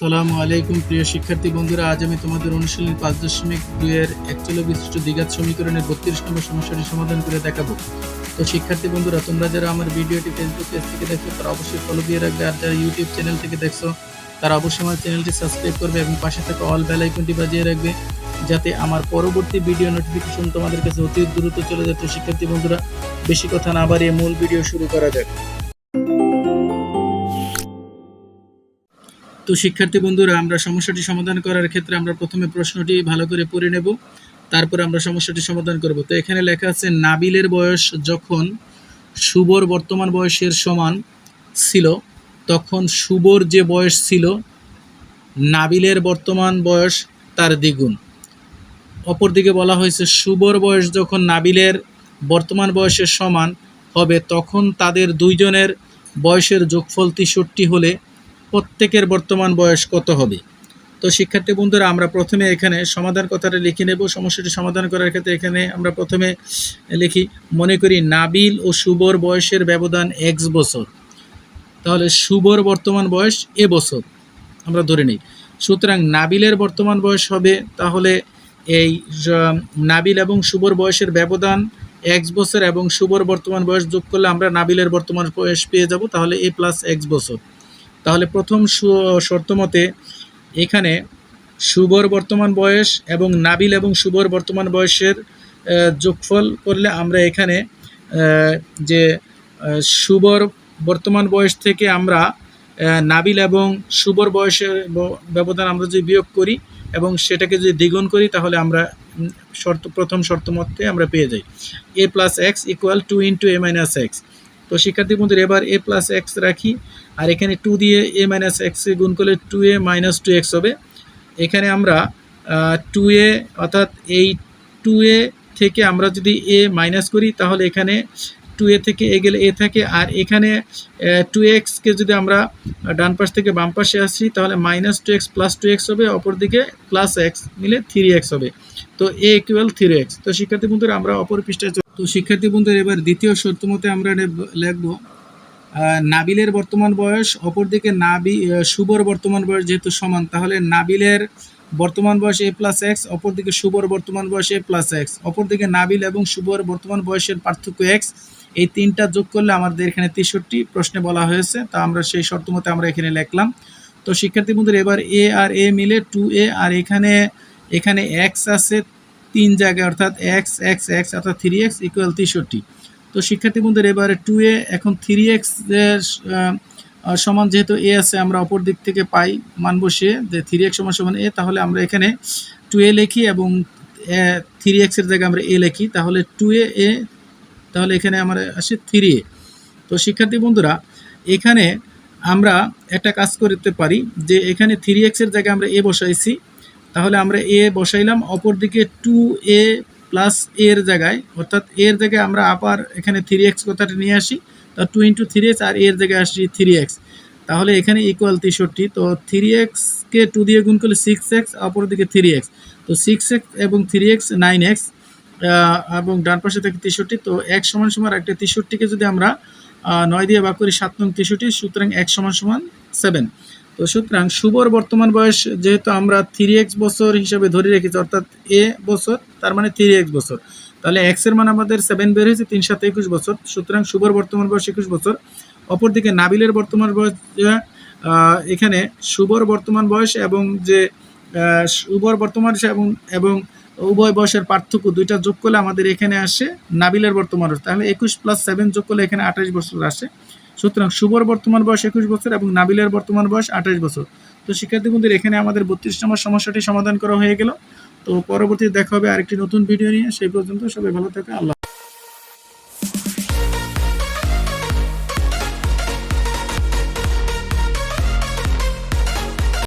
আসসালামু আলাইকুম, প্রিয় শিক্ষার্থী বন্ধুরা। আজ আমি তোমাদের অনুশীলনী পাঁচ দশমিক দুইয়ের একচল্লিশ বিশিষ্ট দ্বিঘাত সমীকরণের বত্রিশ নম্বর সমস্যাটি সমাধান করে দেখাবো। তো শিক্ষার্থী বন্ধুরা, তোমরা যারা আমার ভিডিওটি ফেসবুক পেজ থেকে দেখছ, তারা অবশ্যই ফলো দিয়ে রাখবে। আর যারা ইউটিউব চ্যানেল থেকে দেখছ, তারা অবশ্যই আমার চ্যানেলটি সাবস্ক্রাইব করবে এবং পাশে থাকা অল বেল আইকনটি বাজিয়ে রাখবে, যাতে আমার পরবর্তী ভিডিও নোটিফিকেশন তোমাদের কাছে অতি দ্রুত চলে যাচ্ছে শিক্ষার্থী বন্ধুরা, বেশি কথা না বাড়িয়ে মূল ভিডিও শুরু করা যাক। তো শিক্ষার্থী বন্ধুরা, আমরা সমস্যাটি সমাধান করার ক্ষেত্রে আমরা প্রথমে প্রশ্নটি ভালো করে পড়ে নেব, তারপর আমরা সমস্যাটি সমাধান করব। তো এখানে লেখা আছে, নাবিলের বয়স যখন শুভর বর্তমান বয়সের সমান ছিল, তখন শুভর যে বয়স ছিল, নাবিলের বর্তমান বয়স তার দ্বিগুণ। অপরদিকে বলা হয়েছে শুভর বয়স যখন নাবিলের বর্তমান বয়সের সমান হবে, তখন তাদের দুইজনের বয়সের যোগফল তেষট্টি হলে প্রত্যেকের বর্তমান বয়স কত হবে? তো শিক্ষার্থী বন্ধুরা, আমরা প্রথমে এখানে সমাধান কথাটা লিখে নেব। সমস্যাটি সমাধান করার ক্ষেত্রে এখানে আমরা প্রথমে লিখি, মনে করি নাবিল ও শুভর বয়সের ব্যবধান এক্স বছর। তাহলে শুভর বর্তমান বয়স এ বছর। আমরা ধরে নিই। সুতরাং নাবিলের বর্তমান বয়স হবে, তাহলে এই নাবিল এবং শুভর বয়সের ব্যবধান এক্স বছর এবং শুভর বর্তমান বয়স যোগ করলে আমরা নাবিলের বর্তমান বয়স পেয়ে যাব, তাহলে এ প্লাস এক্স বছর। তাহলে প্রথম শর্ত মতে এখানে শুভর বর্তমান বয়স এবং নাবিল এবং শুভর বর্তমান বয়সের যোগফল করলে আমরা এখানে যে শুভর বর্তমান বয়স থেকে আমরা নাবিল এবং শুভর বয়সের ব্যবধান আমরা যদি বিয়োগ করি এবং সেটাকে যদি দ্বিগুণ করি তাহলে আমরা শর্ত প্রথম শর্ত মতে আমরা পেয়ে যাই। A plus X equal to into A minus X তো শিক্ষার্থী বন্ধুরা, এবার এ প্লাস এক্স রাখি। আর এখানে টু দিয়ে এ মাইনাস এক্সে গুণ করলে two A minus two X হবে। এখানে আমরা টু এ অর্থাৎ এই টু এ থেকে আমরা যদি এ মাইনাস করি, তাহলে এখানে টু এ থেকে এ গেলে এ থাকে। আর এখানে টু এক্সকে যদি আমরা ডান পাশ থেকে বাম পাশে আসি, তাহলে minus two X plus two X হবে। অপরদিকে প্লাস এক্স মিলে থ্রি এক্স হবে। তো এ ইকুয়াল থ্রি এক্স তো শিক্ষার্থী বন্ধুরা, আমরা অপর পৃষ্ঠায় তো শিক্ষার্থী বন্ধুর, এবার দ্বিতীয় শর্ত মতে আমরা লিখব নাবিলের বর্তমান বয়স, অপরদিকে নাবি শুভর বর্তমান বয়স যেহেতু সমান, তাহলে নাবিলের বর্তমান বয়স এ প্লাস এক্স অপরদিকে শুভর বর্তমান বয়স এ প্লাস এক্স অপরদিকে নাবিল এবং শুভর বর্তমান বয়সের পার্থক্য এক্স এই তিনটা যোগ করলে আমাদের এখানে তেষট্টি প্রশ্নে বলা হয়েছে, তা আমরা সেই শর্ত মতে আমরা এখানে লিখলাম। তো শিক্ষার্থী বন্ধুরা, এবার এ আর এ মিলে টু এ আর এখানে এখানে এক্স আছে তিন জায়গায় অর্থাৎ এক্স এক্স এক্স অর্থাৎ থ্রি এক্স ইকুয়াল তেষট্টি। তো শিক্ষার্থী বন্ধুরা, এবারে টু এ এখন থ্রি এক্স সমান যেহেতু এ আছে, আমরা অপর দিক থেকে পাই, মান বসিয়ে যে থ্রি এক্স সমান সমান এ তাহলে আমরা এখানে টু এ লিখি এবং থ্রি এক্সের জায়গায় আমরা এ লিখি। তাহলে টু এ এ, তাহলে এখানে আমার আসে থ্রি এ তো শিক্ষার্থী বন্ধুরা, এখানে আমরা একটা কাজ করতে পারি যে এখানে থ্রি এক্সের জায়গায় আমরা এ বসাইছি। তাহলে আমরা এ বসাইলাম অপরদিকে টু এ প্লাস এর জায়গায়, অর্থাৎ এর জায়গায় আমরা আবার এখানে থ্রি এক্স কথাটা নিয়ে আসি, তা টু ইন্টু থ্রি এক্স আর এর জায়গায় আসি থ্রি এক্স তাহলে এখানে ইকুয়াল তেষট্টি, তো থ্রি এক্সকে টু দিয়ে গুণ করলে সিক্স এক্স অপরদিকে থ্রি এক্স তো সিক্স এক্স এবং থ্রি এক্স নাইন এক্স এবং ডান পাশে থাকে তেষট্টি, তো এক সমান সমান একটা তেষট্টিকে যদি আমরা নয় দিয়ে ভাগ করি সাত নং তেষট্টি, সুতরাং এক সমান সমান সেভেন তো সুতরাং শুভর বর্তমান বয়স যেহেতু আমরা থ্রি এক্স বছর হিসাবে ধরে রেখেছি, অর্থাৎ এ বছর, তার মানে থ্রি এক্স বছর। তাহলে এক্সের মান আমাদের সেভেন বের হয়েছে, তিন সাথে একুশ বছর। সুতরাং শুভর বর্তমান বয়স একুশ বছর। অপরদিকে নাবিলের বর্তমান বয়স এখানে শুভর বর্তমান বয়স এবং যে শুভর বর্তমান এবং এবং উভয় বয়সের পার্থক্য দুইটা যোগ করলে আমাদের এখানে আসে নাবিলের বর্তমান তাহলে একুশ প্লাস সেভেন যোগ করলে এখানে আঠাশ বছর আসে। সুতরাং শুভর বর্তমান বয়স একুশ বছর এবং নাবিলের বর্তমান বয়স আঠাশ বছর। তো শিক্ষার্থী বন্ধুরা এখানে আমাদের বত্রিশ নম্বর সমস্যাটি সমাধান করা হয়ে গেল। তো পরবর্তী দেখা হবে আরেকটি নতুন ভিডিও নিয়ে। সেই পর্যন্ত সবাই ভালো থাকে, আল্লাহ